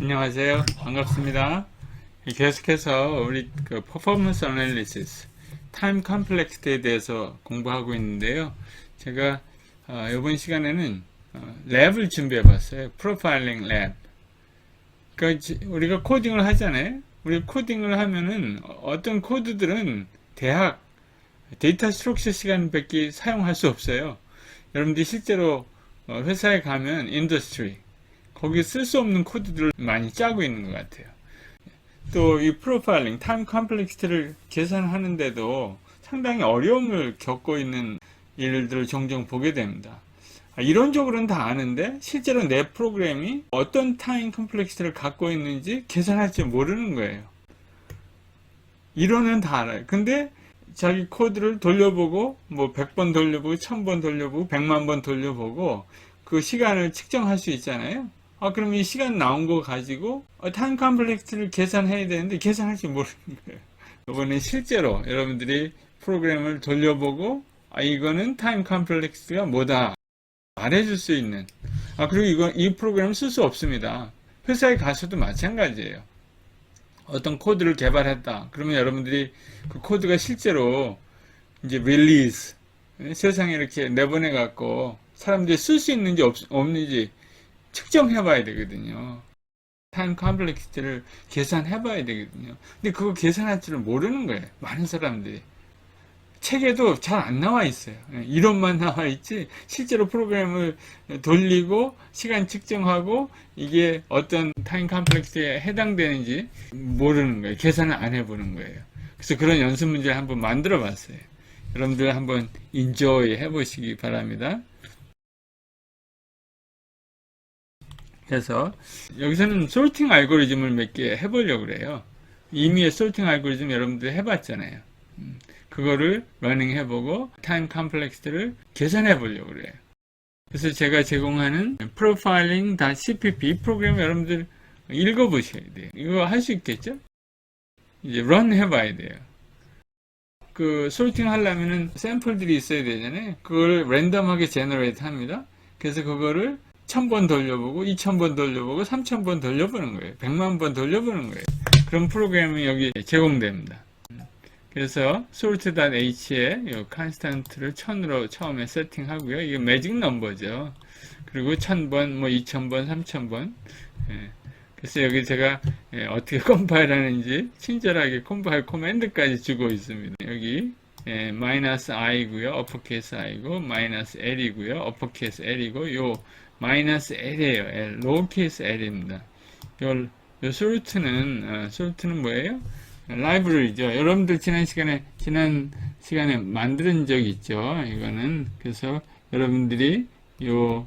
안녕하세요. 반갑습니다. 계속해서 우리 그 퍼포먼스 어널리시스, 타임 컴플렉스에 대해서 공부하고 있는데요. 제가 어, 이번 시간에는 어, 랩을 준비해 봤어요. 프로파일링 랩. 그러니까 지- 우리가 코딩을 하잖아요. 우리 코딩을 하면은 어떤 코드들은 대학 데이터 스트럭처 시간밖에 사용할 수 없어요. 여러분들이 실제로 어, 회사에 가면 인더스트리 거기 쓸 수 없는 코드들을 많이 짜고 있는 것 같아요. 또 이 프로파일링, 타임 컴플렉시티를 계산하는데도 상당히 어려움을 겪고 있는 일들을 종종 보게 됩니다. 아, 이론적으로는 다 아는데 실제로 내 프로그램이 어떤 타임 컴플렉시티를 갖고 있는지 계산할 줄 모르는 거예요. 이론은 다 알아요. 근데 자기 코드를 돌려보고 뭐 100번 돌려보고 1000번 돌려보고 100만 번 돌려보고 그 시간을 측정할 수 있잖아요. 아, 그럼 이 시간 나온 거 가지고 어, 타임 컴플렉스를 계산해야 되는데 계산할 줄 모르는 거예요. 이번에 실제로 여러분들이 프로그램을 돌려보고 아, 이거는 타임 컴플렉스가 뭐다 말해줄 수 있는 아, 그리고 이거 이 프로그램을 쓸수 없습니다. 회사에 가서도 마찬가지예요. 어떤 코드를 개발했다. 그러면 여러분들이 그 코드가 실제로 이제 릴리즈 세상에 이렇게 내보내 갖고 사람들이 쓸 수 있는지 없, 없는지 측정해 봐야 되거든요. 타임 컴플렉시티를 계산해 봐야 되거든요. 근데 그거 계산할 줄을 모르는 거예요. 많은 사람들이. 책에도 잘 안 나와 있어요. 예, 이론만 나와 있지 실제로 프로그램을 돌리고 시간 측정하고 이게 어떤 타임 컴플렉스에 해당되는지 모르는 거예요. 계산을 안 해보는 거예요. 그래서 그런 연습 문제를 한번 만들어 봤어요. 여러분들 한번 인조이 해보시기 바랍니다. 그래서 여기서는 솔팅 알고리즘을 몇 개 해보려고 그래요. 이미의 솔팅 알고리즘 여러분들 해봤잖아요. 음, 그거를 러닝 해보고 타임 컴플렉스를 계산해 보려고 그래요. 그래서 제가 제공하는 profiling.cpp 이 프로그램 여러분들 읽어보셔야 돼요. 이거 할 수 있겠죠? 이제 run 해봐야 돼요. 그 솔팅 하려면은 샘플들이 있어야 되잖아요. 그걸 랜덤하게 제너레이트 합니다. 그래서 그거를 1000번 돌려보고 2000번 돌려보고 3000번 돌려보는 거예요. 100만 번 돌려보는 거예요. 그런 프로그램이 여기 제공됩니다. 그래서 sort.h에 이 constant를 1000으로 처음에 세팅하고요. 이게 매직 넘버죠. 그리고 1000번, 뭐 2000번, 3000번. 예. 그래서 여기 제가 예, 어떻게 컴파일 하는지 친절하게 컴파일 코맨드까지 주고 있습니다. 여기 예, 마이너스 i고요. 어퍼케이스 i고 마이너스 l이고요. 어퍼케이스 l이고 요 마이너스 l이에요. l 로우케이스 l입니다. 요, 요 솔트는 어, 솔트는 뭐예요? 라이브러리죠. 여러분들 지난 시간에 지난 시간에 만든 적 있죠. 이거는 그래서 여러분들이 요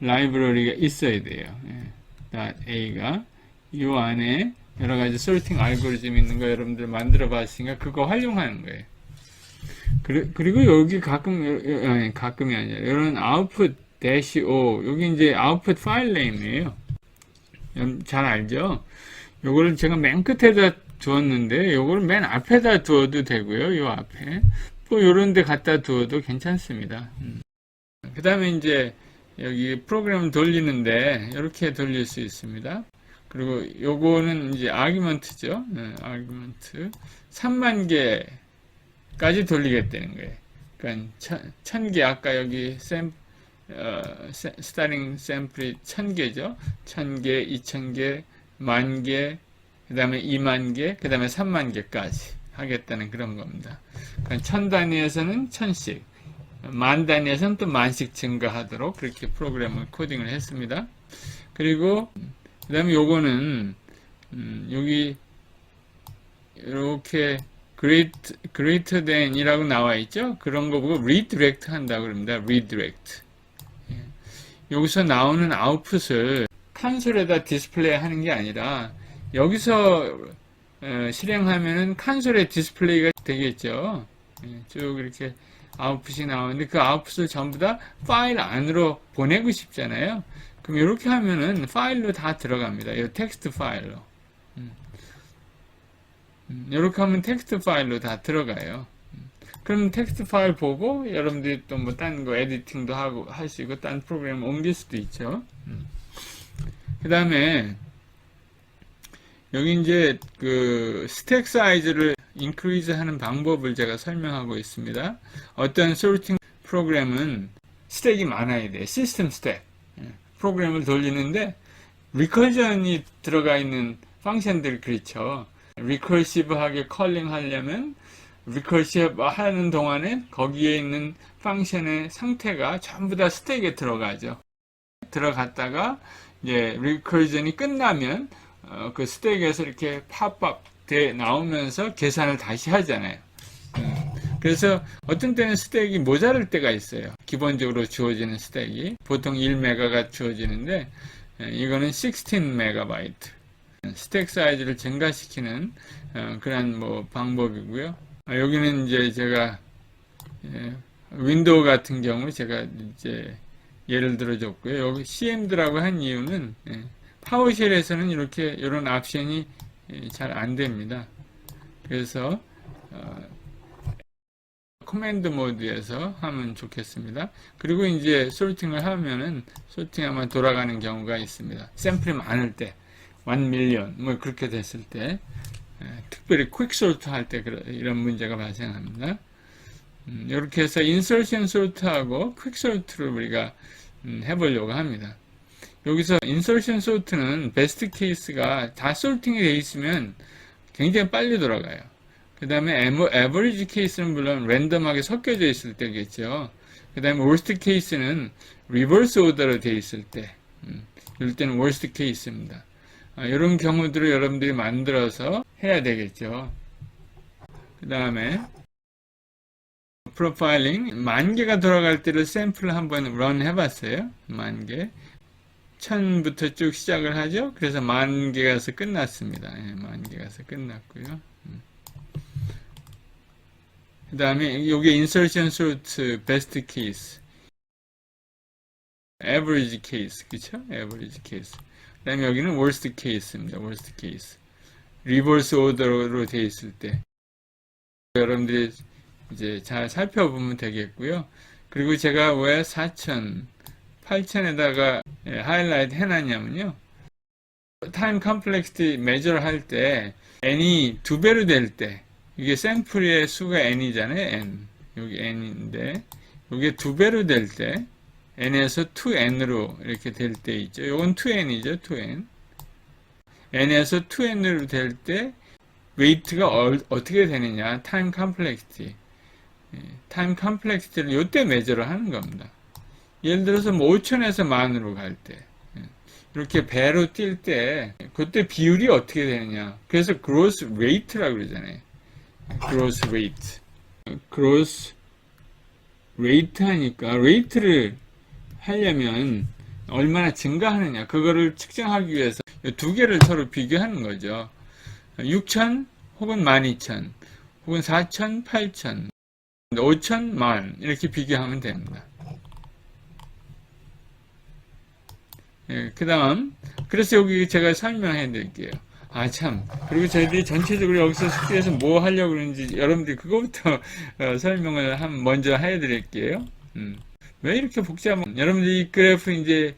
라이브러리가 있어야 돼요. 예. .a가 이 안에 여러 가지 솔팅 알고리즘 있는 거 여러분들 만들어 봤으니까 그거 활용하는 거예요. 그리- 그리고 여기 가끔 요- 요- 아니, 가끔이 아니라 이런 아웃풋 대시 o 여기 이제 아웃풋 파일 네임이에요. 잘 알죠? 요거를 제가 맨 끝에다 두었는데 요거를 맨 앞에다 두어도 되고요. 요 앞에 또 요런 데 갖다 두어도 괜찮습니다. 그 다음에 이제 여기 프로그램을 돌리는데 이렇게 돌릴 수 있습니다. 그리고 요거는 이제 아규먼트죠. 네, 아규먼트 3만 개까지 돌리겠다는 거예요. 그러니까 천, 천 개, 아까 여기 샘, 어, 세- 스타링 샘플이 천 개죠. 천 개, 이천 개, 만 개, 그 다음에 2만 개, 그 다음에 3만 개까지 하겠다는 그런 겁니다. 그러니까 천 단위에서는 천씩, 만 단위에서는 또 만씩 증가하도록 그렇게 프로그램을 코딩을 했습니다. 그리고 그 다음에 요거는 음, 여기 이렇게 great, greater than 이라고 나와 있죠? 그런 거 보고 redirect 한다고 그럽니다. redirect. 예. 여기서 나오는 아웃풋을 칸솔에다 디스플레이 하는 게 아니라 여기서 어, 실행하면은 칸솔에 디스플레이가 되겠죠. 예, 쭉 이렇게 아웃풋이 나오는데 그 아웃풋을 전부 다 파일 안으로 보내고 싶잖아요. 그럼 이렇게 하면은 파일로 다 들어갑니다. 이 텍스트 파일로. 음. 음, 이렇게 하면 텍스트 파일로 다 들어가요. 음. 그럼 텍스트 파일 보고 여러분들이 또 뭐 딴 거 에디팅도 하고 하시고 딴 프로그램 옮길 수도 있죠. 그 다음에 여기 이제 그 스택 사이즈를 인크리즈 하는 방법을 제가 설명하고 있습니다. 어떤 소르팅 프로그램은 스택이 많아야 돼. 시스템 스택. 예, 프로그램을 돌리는데 리커전이 들어가 있는 펑션들이 그렇죠. 리커시브하게 컬링 하려면 리커시브 하는 동안에 거기에 있는 펑션의 상태가 전부 다 스택에 들어가죠. 들어갔다가 이제 리커전이 끝나면 어, 그 스택에서 이렇게 팝업 돼 나오면서 계산을 다시 하잖아요. 음, 그래서 어떤 때는 스택이 모자랄 때가 있어요. 기본적으로 주어지는 스택이 보통 1메가가 주어지는데 예, 이거는 16메가바이트 스택 사이즈를 증가시키는 어, 그런 뭐 방법이고요. 아, 여기는 이제 제가 예, 윈도우 같은 경우 제가 이제 예를 들어 줬고요. 여기 CM드라고 한 이유는 예, 파워쉘에서는 이렇게 이런 옵션이 잘 안 됩니다. 그래서 어, 커맨드 모드에서 하면 좋겠습니다. 그리고 이제 소팅을 하면은 소팅하면 돌아가는 경우가 있습니다. 샘플이 많을 때, 1 밀리언 뭐 그렇게 됐을 때 에, 특별히 퀵 소트 할 때 이런 문제가 발생합니다. 음, 이렇게 해서 인설션 소트하고 퀵 소트를 우리가 음, 해보려고 합니다. 여기서 인설션 소트는 베스트 케이스가 다 솔팅이 되어 있으면 굉장히 빨리 돌아가요. 그 다음에 에버리지 케이스는 물론 랜덤하게 섞여져 있을 때겠죠. 그 다음에 월스트 케이스는 리버스 오더로 되어 있을 때, 음, 이럴 때는 월스트 케이스입니다. 아, 이런 경우들을 여러분들이 만들어서 해야 되겠죠. 그 다음에 프로파일링 만 개가 돌아갈 때를 샘플을 한번 런 해봤어요. 만 개. 1000부터 쭉 시작을 하죠. 그래서 만 개가서 끝났습니다. 예, 만 개가서 끝났고요. 음. 그 다음에 여기 insertion sort, best case, average case, 그쵸? average case. 그 다음에 여기는 worst case입니다. worst case. reverse order로 되어 있을 때. 여러분들이 이제 잘 살펴보면 되겠고요. 그리고 제가 왜 4000, 8000에다가 예, 하이라이트 해놨냐면요. 타임 컴플렉시티 매저를 할 때 n이 두 배로 될 때 이게 샘플의 수가 n이잖아요. n 여기 n인데 이게 두 배로 될 때 n에서 2n으로 이렇게 될 때 있죠. 이건 2n이죠. 2n n에서 2n으로 될 때 웨이트가 어, 떻게 되느냐 타임 컴플렉시티 예, 타임 컴플렉시티를 이때 매저를 하는 겁니다. 예를 들어서 뭐 5천에서 만으로 갈 때, 예, 이렇게 배로 뛸 때, 그때 비율이 어떻게 되느냐. 그래서 그로스 레이트라고 그러잖아요. 그로스 레이트. 그로스 레이트 하니까, 레이트를 하려면 얼마나 증가하느냐. 그거를 측정하기 위해서 두 개를 서로 비교하는 거죠. 6천 혹은 12,000 혹은 4천, 8천, 5천, 만 이렇게 비교하면 됩니다. 예, 그 다음, 그래서 여기 제가 설명해 드릴게요. 아, 참. 그리고 저희들이 전체적으로 여기서 숙제에서 뭐 하려고 그러는지 여러분들이 그거부터 어, 설명을 한, 먼저 해 드릴게요. 음. 왜 이렇게 복잡한, 여러분들이 이 그래프 이제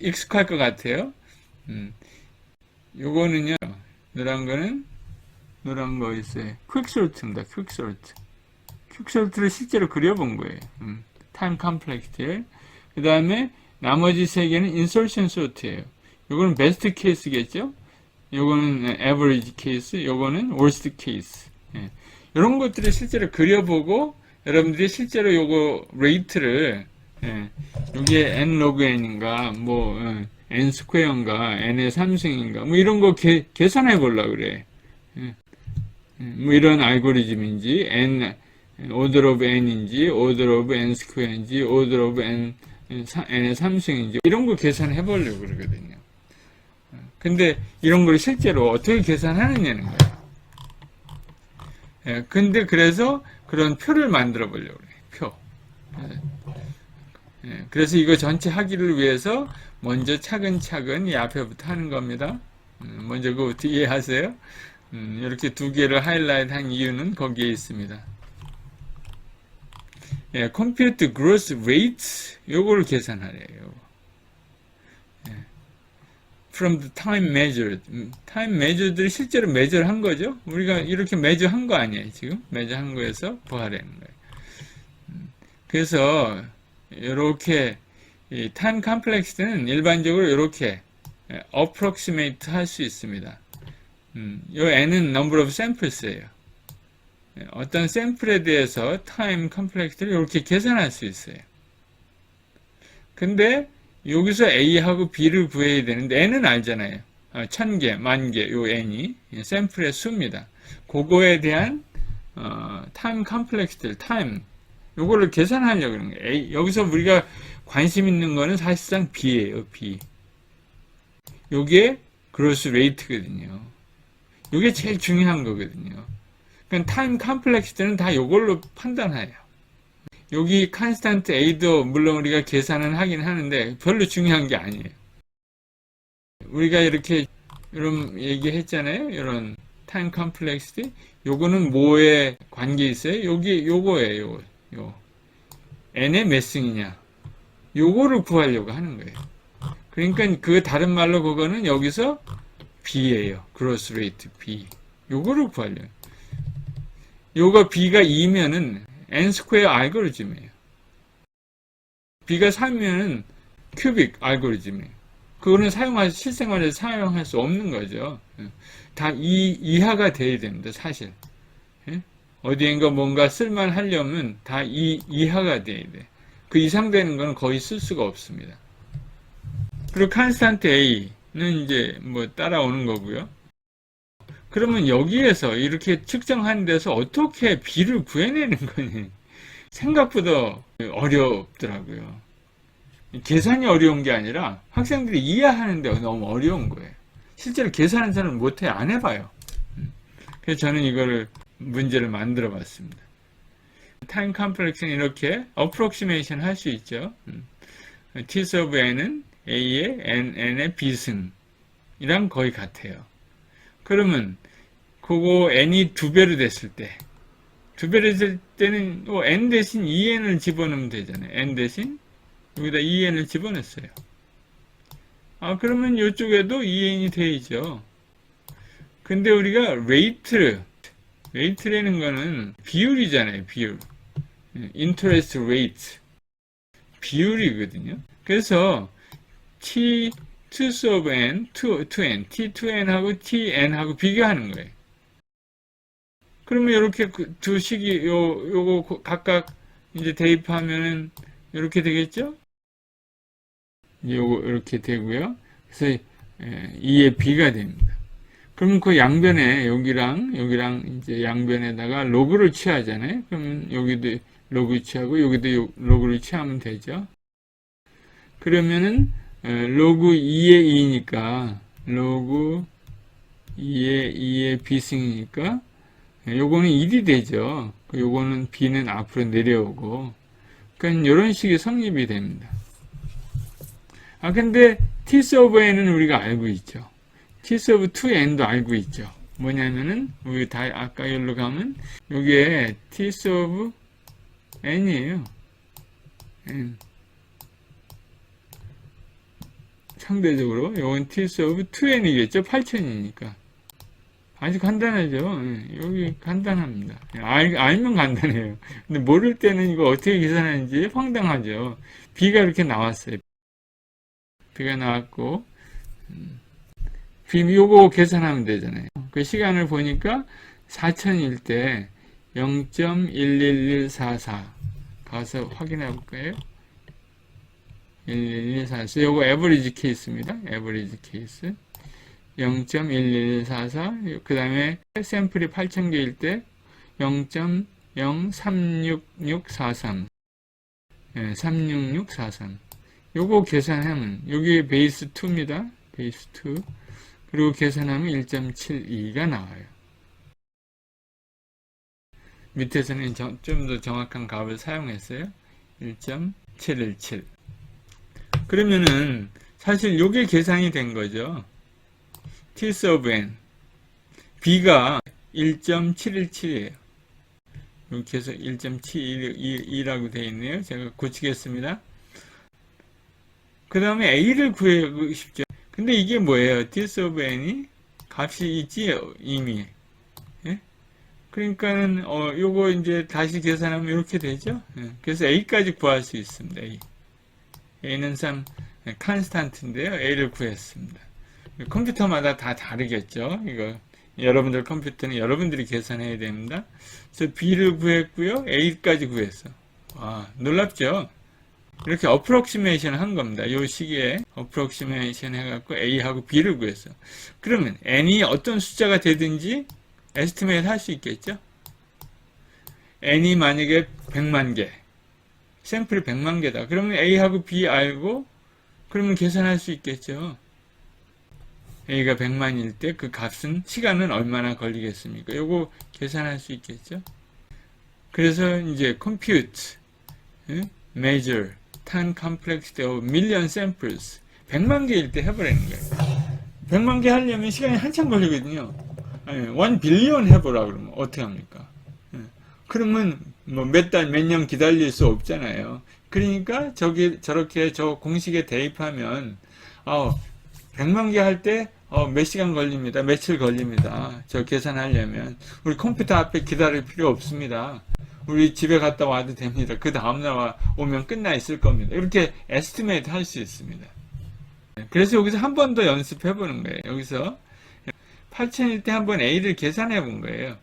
익숙할 것 같아요. 음. 요거는요, 노란 거는, 노란 거 있어요. 퀵솔트입니다. 퀵솔트. 퀵솔트를 실제로 그려본 거예요. 음. 타임 컴플렉스를. 그 다음에 나머지 세 개는 insertion sort예요. 요거는 best case겠죠? 요거는 average case, 요거는 worst case. 예. 이런 것들을 실제로 그려보고 여러분들이 실제로 요거 레이트를 예. 여기에 n log n인가 뭐 어, n 스퀘어인가 n의 3승인가 뭐 이런 거 개, 계산해 보려 그래. 예. 예. 뭐 이런 알고리즘인지 n order n인지 order n 스퀘어인지 order n n의 3승인지 이런 거 계산해 보려고 그러거든요. 근데 이런 걸 실제로 어떻게 계산하느냐는 거예요. 예, 근데 그래서 그런 표를 만들어 보려고 그래요. 표. 예, 예, 그래서 이거 전체 하기를 위해서 먼저 차근차근 이 앞에부터 하는 겁니다. 음, 먼저 그거부터 이해하세요. 음, 이렇게 두 개를 하이라이트 한 이유는 거기에 있습니다. 예, compute gross rate 요거를 계산하래요. 예. from the time measured. 음, time measured를 실제로 measure 한 거죠. 우리가 이렇게 measure 한거 아니에요, 지금? measure 한 거에서 구하라는 거예요. 음, 그래서 이렇게 이 time complex는 일반적으로 이렇게 예, approximate 할 수 있습니다. 음, 요 n은 number of samples예요. 예, 어떤 샘플에 대해서 time complex를 이렇게 계산할 수 있어요. 근데 여기서 A하고 B를 구해야 되는데 N은 알잖아요. 어, 천 개, 만 개, 요 N이 예, 샘플의 수입니다. 그거에 대한 어, time complex들, time 요거를 계산하려고 그러는 거예요. A, 여기서 우리가 관심 있는 거는 사실상 B예요, B. 요게 그로스 레이트거든요. 요게 제일 중요한 거거든요. 그러니까 타임 컴플렉스들은 다 요걸로 판단해요. 여기 컨스탄트 A도 물론 우리가 계산은 하긴 하는데 별로 중요한 게 아니에요. 우리가 이렇게 이런 얘기했잖아요. 이런 타임 컴플렉스 요거는 뭐에 관계 있어요? 여기 요거예요. 요 n의 몇 승이냐? 요거를 구하려고 하는 거예요. 그러니까 그 다른 말로 그거는 여기서 b예요. 그로스 레이트 b. 요거를 구하려고. 요거 b가 2면은 n 스퀘어 알고리즘이에요. b가 3면은 큐빅 알고리즘이에요. 그거는 사용할 실생활에서 사용할 수 없는 거죠. 다2 이하가 돼야 됩니다. 사실. 예? 어디엔가 뭔가 쓸만 하려면 다2 이하가 돼야 돼. 그 이상 되는 거는 거의 쓸 수가 없습니다. 그리고 컨스탄트 A는 이제 뭐 따라오는 거고요. 그러면 여기에서 이렇게 측정한 데서 어떻게 B를 구해내는 거니? 생각보다 어렵더라고요. 계산이 어려운 게 아니라 학생들이 이해하는 데 너무 어려운 거예요. 실제로 계산하는 사람은 못해, 안 해봐요. 그래서 저는 이거를 문제를 만들어 봤습니다. 타임 컴플렉스는 이렇게 어프록시메이션 할 수 있죠. t of n은 a의 n, n의 b승이랑 거의 같아요. 그러면 그거 n이 두 배로 됐을 때, 두 배로 됐을 때는 뭐 n 대신 2n을 집어넣으면 되잖아요. n 대신 여기다 2n을 집어넣었어요. 아, 그러면 이쪽에도 2n이 되죠. 근데 우리가 레이트, 레이트라는 거는 비율이잖아요, 비율. interest rate. 비율이거든요. 그래서 t to of n, to, to n, t to n하고 tn하고 비교하는 거예요. 그러면 이렇게 그두 식이 요 요거 각각 이제 대입하면은 이렇게 되겠죠? 요거 이렇게 되고요. 그래서 2의 b가 됩니다. 그러면 그 양변에 여기랑 여기랑 이제 양변에다가 로그를 취하잖아요. 그러면 여기도 로그 취하고 여기도 로그를 취하면 되죠. 그러면은 로그 2의 2니까 로그 2의 2의 b승이니까 요거는 1이 되죠. 요거는 b는 앞으로 내려오고 그러니까 이런 식의 성립이 됩니다. 아 근데 t of n은 우리가 알고 있죠. t of 2n도 알고 있죠. 뭐냐면은 우리 다 아까 여기로 가면 여기에 t of n이에요. n. 상대적으로 요건 t of 2n이겠죠. 8000이니까. 아주 간단하죠. 예, 여기 간단합니다. 알, 알면 간단해요. 근데 모를 때는 이거 어떻게 계산하는지 황당하죠. b가 이렇게 나왔어요. b가 나왔고 음, b 요거 계산하면 되잖아요. 그 시간을 보니까 4000일 때 0.11144 가서 확인해 볼까요? 11144 요거 에버리지 케이스입니다. 에버리지 케이스 0.11144그 다음에 샘플이 8000개일 때 0.0366643 예, 36643 요거 계산하면 여기 베이스 2입니다. 베이스 2 그리고 계산하면 1.72가 나와요. 밑에서는 좀 더 정확한 값을 사용했어요. 1.717 그러면은 사실 요게 계산이 된 거죠. t of n b가 1.717이에요. 이렇게 해서 1.72라고 되어 있네요. 제가 고치겠습니다. 그 다음에 A를 구하고 싶죠. 근데 이게 뭐예요? dis of n이 값이 있지, 이미. 예? 그러니까는, 어, 요거 이제 다시 계산하면 이렇게 되죠? 예. 그래서 A까지 구할 수 있습니다. A. A는 참, 컨스탄트인데요. A를 구했습니다. 컴퓨터마다 다 다르겠죠? 이거. 여러분들 컴퓨터는 여러분들이 계산해야 됩니다. 그래서 B를 구했고요. A까지 구했어. 와, 놀랍죠? 이렇게 어프록시메이션 한 겁니다. 요 시기에 어프록시메이션 해갖고 A하고 B를 구했어. 그러면 N이 어떤 숫자가 되든지 에스티메이트 할 수 있겠죠? N이 만약에 100만 개, 샘플이 100만 개다. 그러면 A하고 B 알고, 그러면 계산할 수 있겠죠? A가 100만일 때 그 값은, 시간은 얼마나 걸리겠습니까? 요거 계산할 수 있겠죠? 그래서 이제 compute, 예? measure, time complexity of million samples 100만 개일 때 해보라는 거예요. 100만 개 하려면 시간이 한참 걸리거든요. 아니, 1 빌리언 해보라 그러면 어떻게 합니까? 예. 그러면 뭐 몇 달, 몇 년 기다릴 수 없잖아요. 그러니까 저기 저렇게 저 공식에 대입하면 어, 100만 개 할 때 어, 몇 시간 걸립니다. 며칠 걸립니다. 저 계산하려면 우리 컴퓨터 앞에 기다릴 필요 없습니다. 우리 집에 갔다 와도 됩니다. 그 다음날 와- 오면 끝나 있을 겁니다. 이렇게 에스티메이트 할 수 있습니다. 그래서 여기서 한 번 더 연습해 보는 거예요. 여기서 8000일 때 한 번 A를 계산해 본 거예요.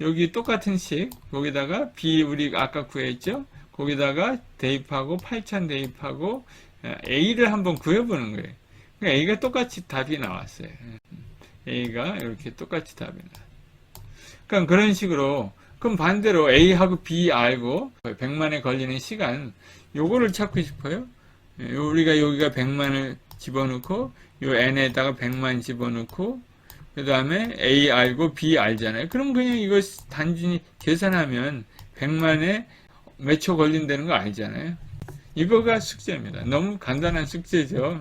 여기 똑같은 식, 거기다가 B 우리 아까 구했죠? 거기다가 대입하고 8000 대입하고 A를 한번 구해보는 거예요. 그러니까 A가 똑같이 답이 나왔어요. A가 이렇게 똑같이 답이 나왔어요. 그러니까 그런 식으로 그럼 반대로 A하고 B 알고 100만에 걸리는 시간 요거를 찾고 싶어요. 예, 우리가 여기가 100만을 집어넣고 요 n에다가 100만 집어넣고 그 다음에 A 알고 B 알잖아요. 그럼 그냥 이거 단순히 계산하면 100만에 몇 초 걸린다는 거 알잖아요. 이거가 숙제입니다. 너무 간단한 숙제죠.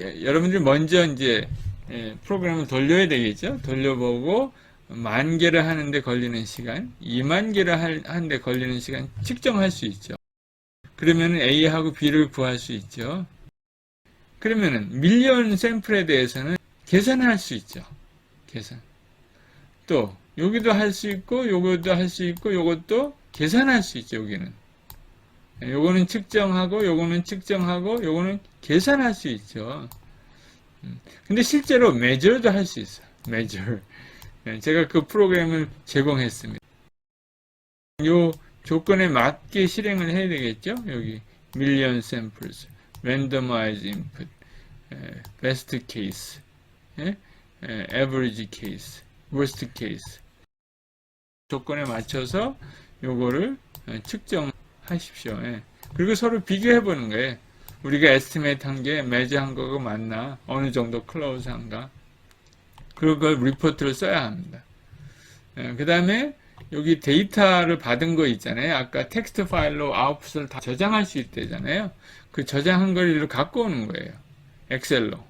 예. 예, 여러분들이 먼저 이제 예, 프로그램을 돌려야 되겠죠. 돌려보고 만 개를 하는데 걸리는 시간, 2만 개를 할- 하는데 걸리는 시간 측정할 수 있죠. 그러면 A하고 B를 구할 수 있죠. 그러면은 밀리언 샘플에 대해서는 계산할 수 있죠. 계산. 또 여기도 할 수 있고 요것도 할 수 있고 요것도 계산할 수 있죠. 여기는. 예, 요거는 측정하고 요거는 측정하고 요거는 계산할 수 있죠. 음, 근데 실제로 measure도 할 수 있어요. measure. 예, 제가 그 프로그램을 제공했습니다. 요 조건에 맞게 실행을 해야 되겠죠? 여기 million samples, randomized input, 에, best case, 예? 에, average case, worst case 조건에 맞춰서 요거를 에, 측정하십시오. 예. 그리고 서로 비교해 보는 거예요. 우리가 에스티메이트 한게 매저한 거가 맞나? 어느 정도 클로즈 한가? 그걸 리포트를 써야 합니다. 그 다음에 여기 데이터를 받은 거 있잖아요. 아까 텍스트 파일로 아웃풋을 다 저장할 수 있대잖아요. 그 저장한 걸 이리로 갖고 오는 거예요. 엑셀로.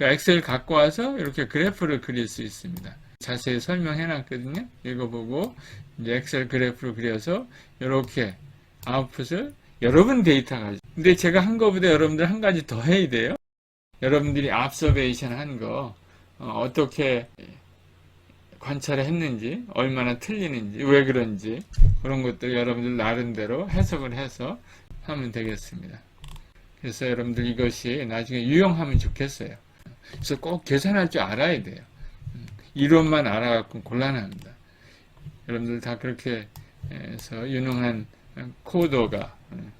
그 엑셀 갖고 와서 이렇게 그래프를 그릴 수 있습니다. 자세히 설명해 놨거든요. 읽어보고 이제 엑셀 그래프를 그려서 이렇게 아웃풋을 여러분 데이터 가지고. 근데 제가 한 거보다 여러분들 한 가지 더 해야 돼요. 여러분들이 observation 한 거, 어, 떻게 관찰을 했는지, 얼마나 틀리는지, 왜 그런지, 그런 것들 여러분들 나름대로 해석을 해서 하면 되겠습니다. 그래서 여러분들 이것이 나중에 유용하면 좋겠어요. 그래서 꼭 계산할 줄 알아야 돼요. 음, 이론만 알아갖고 곤란합니다. 여러분들 다 그렇게 해서 유능한 코더가 음,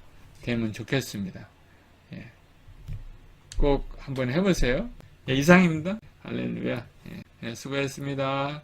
되면 좋겠습니다. 예. 꼭 한번 해보세요. 예, 이상입니다. 할렐루야. 예, 예, 수고했습니다.